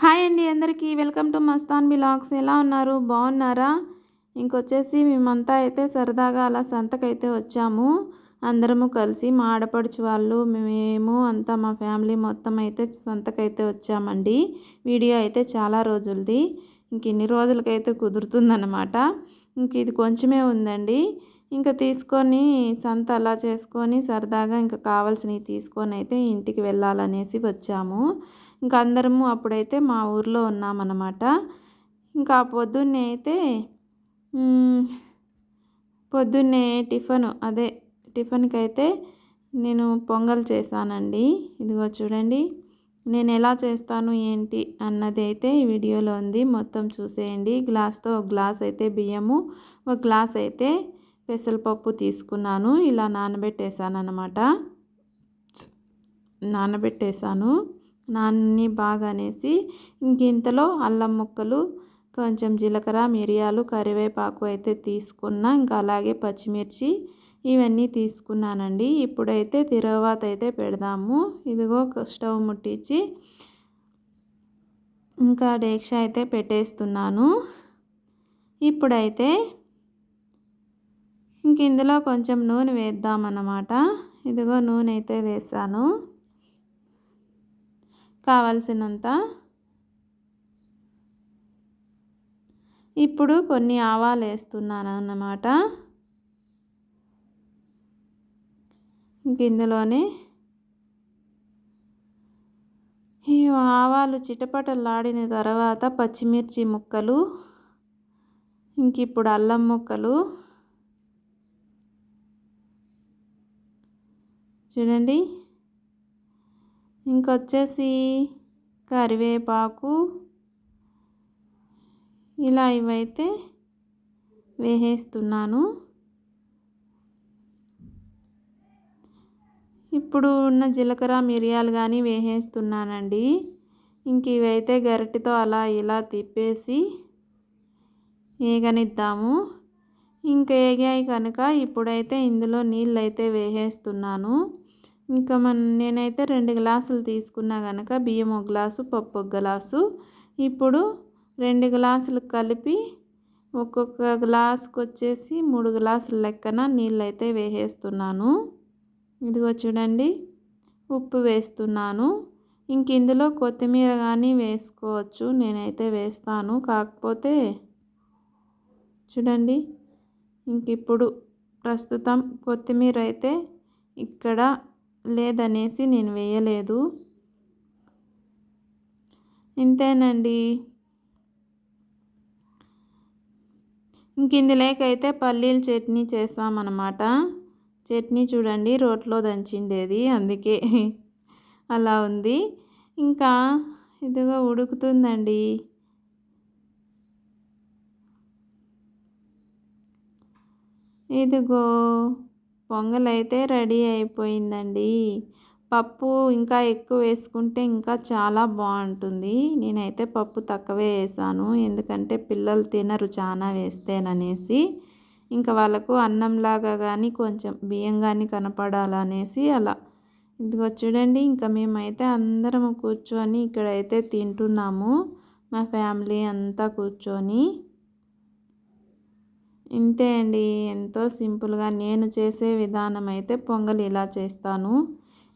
Hi అండి అందరికీ. Welcome to Mastan blogs. ఎలా ఉన్నారు? బాగున్నారా? ఇంకొచ్చేసి మేమంతా అయితే సరదాగా అలా సంతకైతే వచ్చాము. అందరము కలిసి మా ఆడపడుచు వాళ్ళు మేము అంతా మా ఫ్యామిలీ మొత్తం అయితే సంతకైతే వచ్చామండి. వీడియో అయితే చాలా రోజులది. ఇంక ఇన్ని రోజులకైతే కుదురుతుందన్నమాట. ఇంక ఇది కొంచెమే ఉందండి. ఇంకా తీసుకొని సంత అలా చేసుకొని సరదాగా ఇంకా కావాల్సినవి తీసుకొని అయితే ఇంటికి వెళ్ళాలనేసి వచ్చాము. ఇంకా అందరము అప్పుడైతే మా ఊర్లో ఉన్నామన్నమాట. ఇంకా పొద్దున్నే అయితే పొద్దున్నే టిఫన్ అదే టిఫన్కి అయితే నేను పొంగల్ చేశానండి. ఇదిగో చూడండి నేను ఎలా చేస్తాను ఏంటి అన్నది అయితే ఈ వీడియోలో ఉంది. మొత్తం చూసేయండి. గ్లాస్తో ఒక గ్లాస్ అయితే బియ్యము ఒక గ్లాస్ అయితే పెసరపప్పు తీసుకున్నాను. ఇలా నానబెట్టేశాను అనమాట నానబెట్టేశాను. నాన్ని బాగా అనేసి ఇంక ఇంతలో అల్లం ముక్కలు కొంచెం జీలకర్ర మిరియాలు కరివేపాకు అయితే తీసుకున్న ఇంకా అలాగే పచ్చిమిర్చి ఇవన్నీ తీసుకున్నానండి. ఇప్పుడైతే తిరవాత అయితే పెడదాము. ఇదిగో స్టవ్ ముట్టించి ఇంకా డేక్ష అయితే పెట్టేస్తున్నాను. ఇప్పుడైతే ఇంక ఇందులో కొంచెం నూనె వేద్దామన్నమాట. ఇదిగో నూనె అయితే వేసాను. కావలసినంత. ఇప్పుడు కొన్ని ఆవాలు వేస్తున్నాను అన్నమాట. ఇంక ఇందులోనే ఈ ఆవాలు చిటపటలాడిన తర్వాత పచ్చిమిర్చి ముక్కలు ఇంక ఇప్పుడు అల్లం ముక్కలు. చూడండి. ఇంకొచ్చేసి కరివేపాకు. ఇలా ఇవైతే వేసేస్తున్నాను. ఇప్పుడు ఉన్న జీలకర్ర మిరియాలు కానీ వేసేస్తున్నానండి. ఇంక ఇవైతే గరిటెతో అలా ఇలా తిప్పేసి ఏగనిద్దాము. ఇంకా ఏగాయి కనుక ఇప్పుడైతే ఇందులో నీళ్ళు అయితే వేసేస్తున్నాను. ఇంకా మన నేనైతే రెండు గ్లాసులు తీసుకున్నా కనుక బియ్యం ఒక గ్లాసు పప్పు ఒక గ్లాసు. ఇప్పుడు రెండు గ్లాసులు కలిపి ఒక్కొక్క గ్లాస్కి వచ్చేసి మూడు గ్లాసుల లెక్కన నీళ్ళు అయితే వేసేస్తున్నాను. ఇదిగో చూడండి ఉప్పు వేస్తున్నాను. ఇంక ఇందులో కొత్తిమీర కానీ వేసుకోవచ్చు నేనైతే వేస్తాను. కాకపోతే చూడండి ఇంక ఇప్పుడు ప్రస్తుతం కొత్తిమీర అయితే ఇక్కడ లేదనేసి నేను వేయలేదు. ఇంతేనండి. ఇంక ఇందులోకైతే పల్లీల చట్నీ చేస్తామన్నమాట చట్నీ చూడండి రోట్లో దంచిండేది అందుకే అలా ఉంది. ఇంకా ఇదిగో ఉడుకుతుందండి. ఇదిగో పొంగల్ అయితే రెడీ అయిపోయిందండి. పప్పు ఇంకా ఎక్కువ వేసుకుంటే ఇంకా చాలా బాగుంటుంది. నేనైతే పప్పు తక్కువే వేసాను. ఎందుకంటే పిల్లలు తినరు చాలా వేస్తేననేసి. ఇంకా వాళ్ళకు అన్నంలాగా కానీ కొంచెం బియ్యం కానీ కనపడాలనేసి అలా. ఇదిగో చూడండి ఇంకా మేమైతే అందరం కూర్చొని ఇక్కడైతే తింటున్నాము. మా ఫ్యామిలీ అంతా కూర్చొని. ఇంతే అండి. ఎంతో సింపుల్గా నేను చేసే విధానం అయితే పొంగల్ ఇలా చేస్తాను.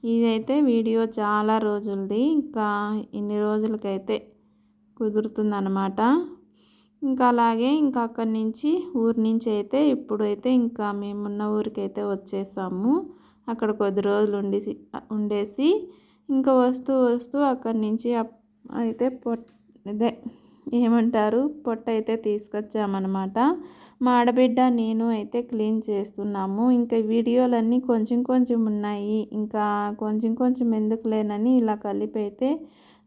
ఇదైతే వీడియో చాలా రోజులది. ఇంకా ఇన్ని రోజులకైతే కుదురుతుందనమాట ఇంకా అలాగే ఇంకా అక్కడి నుంచి ఊరి నుంచి అయితే ఇప్పుడైతే ఇంకా మేమున్న ఊరికైతే వచ్చేసాము. అక్కడ కొద్ది రోజులు ఉండేసి ఉండేసి ఇంకా వస్తూ వస్తూ అక్కడి నుంచి అయితే పొట్ ఇదే ఏమంటారు? పొట్ట అయితే తీసుకొచ్చామన్నమాట. మా ఆడబిడ్డ నేను అయితే క్లీన్ చేస్తున్నాము. ఇంకా వీడియోలన్నీ కొంచెం కొంచెం ఉన్నాయి. ఇంకా కొంచెం కొంచెం ఎందుకు లేనని ఇలా కలిపి అయితే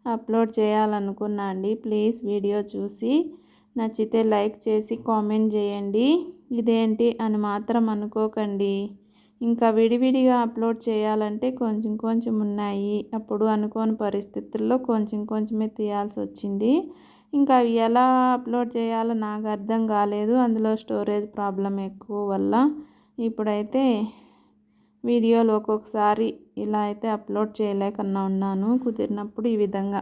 అప్లోడ్ చేయాలనుకున్నా అండి. ప్లీజ్ వీడియో చూసి నచ్చితే లైక్ చేసి కామెంట్ చేయండి. ఇదేంటి అని మాత్రం అనుకోకండి. ఇంకా విడివిడిగా అప్లోడ్ చేయాలంటే కొంచెం కొంచెం ఉన్నాయి. అప్పుడు అనుకోని పరిస్థితుల్లో కొంచెం కొంచెమే తీయాల్సి వచ్చింది. ఇంకా అవి ఎలా అప్లోడ్ చేయాలో నాకు అర్థం కాలేదు. అందులో స్టోరేజ్ ప్రాబ్లం ఎక్కువ వల్ల ఇప్పుడైతే వీడియోలు ఒక్కొక్కసారి ఇలా అయితే అప్లోడ్ చేయలేకన్నా ఉన్నాను కుదిరినప్పుడు ఈ విధంగా.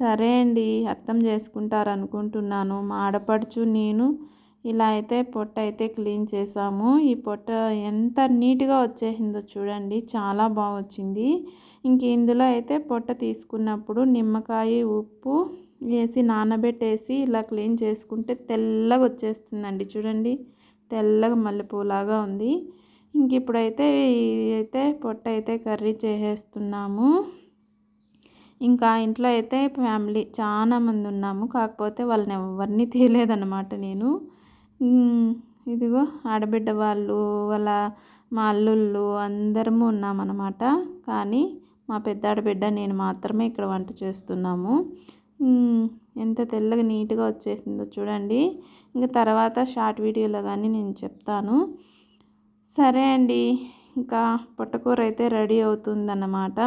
సరే అండి అర్థం చేసుకుంటారు అనుకుంటున్నాను మా ఆడపడుచు నేను ఇలా అయితే పొట్ట అయితే క్లీన్ చేసాము. ఈ పొట్ట ఎంత నీట్గా వచ్చేసిందో చూడండి చాలా బాగా వచ్చింది ఇంక ఇందులో అయితే పొట్ట తీసుకున్నప్పుడు నిమ్మకాయ ఉప్పు వేసి నానబెట్టేసి ఇలా క్లీన్ చేసుకుంటే తెల్లగా వచ్చేస్తుందండి. చూడండి తెల్లగా మల్లెపూలాగా ఉంది. ఇంక ఇప్పుడైతే అయితే పొట్ట అయితే కర్రీ చేసేస్తున్నాము. ఇంకా ఇంట్లో అయితే ఫ్యామిలీ చాలా మంది ఉన్నాము. కాకపోతే వాళ్ళని ఎవరిని తీయలేదన్నమాట నేను. ఇదిగో ఆడబిడ్డ వాళ్ళు వాళ్ళ మా అల్లుళ్ళు అందరము ఉన్నామన్నమాట. కానీ మా పెద్ద ఆడబిడ్డ నేను మాత్రమే ఇక్కడ వంట చేస్తున్నాము. ఎంత తెల్లగా నీట్గా వచ్చేసిందో చూడండి. ఇంకా తర్వాత షార్ట్ వీడియోలో కానీ నేను చెప్తాను. సరే అండి. ఇంకా పొట్టకూర అయితే రెడీ అవుతుందన్నమాట.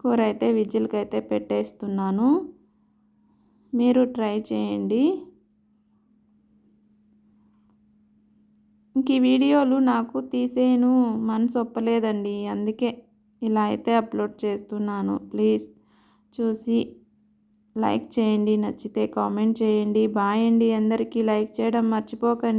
కూర అయితే విజిల్కి అయితే పెట్టేస్తున్నాను. మీరు ట్రై చేయండి. ఇంక ఈ వీడియోలు నాకు తీసేను మనసు ఒప్పలేదండి. అందుకే ఇలా అయితే అప్లోడ్ చేస్తున్నాను. ప్లీజ్. చూసి లైక్ చేయండి నచ్చితే కామెంట్ చేయండి. బాయ్ అండి. అందరికీ లైక్ చేయడం మర్చిపోకండి.